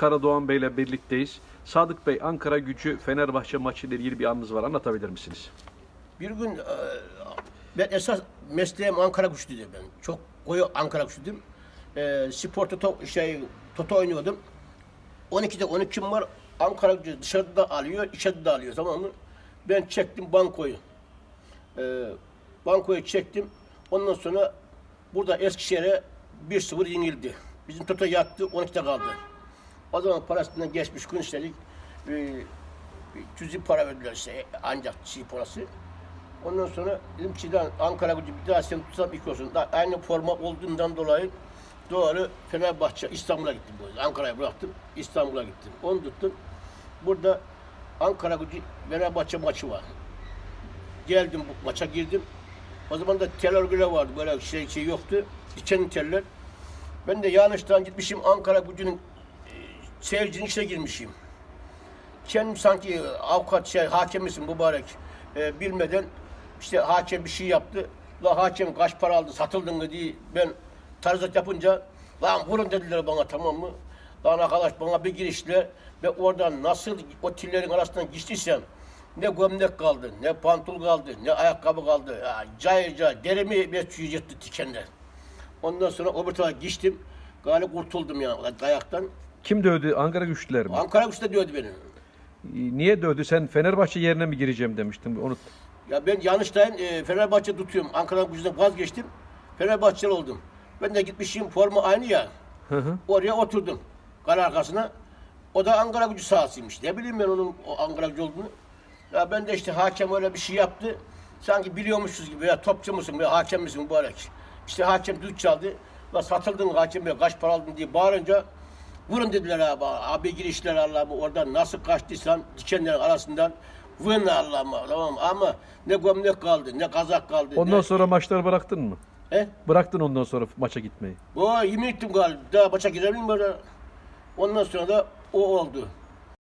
Karadoğan Bey ile birlikteyiz. Sadık Bey, Ankara gücü Fenerbahçe maçı ile ilgili bir anınız var. Anlatabilir misiniz? Bir gün e, ben esas mesleğim Ankara güçlüydü ben. Çok koyu Ankara güçlüydüm. E, spor toto, şey, toto oynuyordum. 12'de 12'm var. Ankara gücü dışarıda da alıyor, içeride de alıyor tamam mı? Ben çektim bankoyu. E, bankoyu çektim. Ondan sonra burada Eskişehir'e 1-0 yenildi. Bizim toto yattı, 12'de kaldı. O zaman parasından geçmiş gün işledik. E, cüzi para verdiler işte ancak şey parası. Ondan sonra dedim ki "Lan Ankara gücü bir daha seni tutsam ilk olsun. Da aynı forma olduğundan dolayı doğru Fenerbahçe İstanbul'a gittim. böyle. Ankara'ya bıraktım. İstanbul'a gittim. Onu tuttum. Burada Ankara gücü Fenerbahçe maçı var. Geldim bu maça girdim. O zaman da tel örgüler vardı. Böyle şey, şey yoktu. Dikenli teller. Ben de yanlıştan gitmişim Ankara gücünün seyircinin içine girmişim kendim sanki avukat şey hakem misin mübarek e, bilmeden işte hakem bir şey yaptı. La hakem kaç para aldı satıldın mı diye ben tarzat yapınca lan vurun dediler bana tamam mı? Lan arkadaş bana bir girişle ve oradan nasıl o tillerin arasından geçtiysem ne gömlek kaldı, ne pantol kaldı, ne ayakkabı kaldı. Ya, cayır cayır derimi bir yırttı tikenler. Ondan sonra öbür tarafa geçtim. Galiba kurtuldum ya dayaktan. Kim dövdü? Ankara güçlüler mi? Ankara güçte diyordu beni. Niye dövdü? Sen Fenerbahçe yerine mi gireceğim demiştin. Onu Ya ben yanlıştayım. E, Fenerbahçe tutuyorum. Ankara gücünden vazgeçtim. Fenerbahçeli oldum. Ben de gitmişim forma aynı ya. Hı hı. Oraya oturdum. Kale arkasına. O da Ankara gücü sahasıymış. Ne bileyim ben onun o Ankara gücü olduğunu. Ya ben de işte hakem öyle bir şey yaptı. Sanki biliyormuşuz gibi ya topçu musun ya hakem misin mübarek. İşte hakem düt çaldı. La satıldın hakem ya kaç para aldın diye bağırınca vurun dediler abi. Abi girişler Allah'ım oradan nasıl kaçtıysan dikenlerin arasından vurun Allah'ım tamam ama ne gömlek kaldı ne kazak kaldı. Ondan ne... sonra maçları bıraktın mı? He? Bıraktın ondan sonra maça gitmeyi. O yemin ettim galiba. Daha maça girebilir miyim böyle? Ondan sonra da o oldu.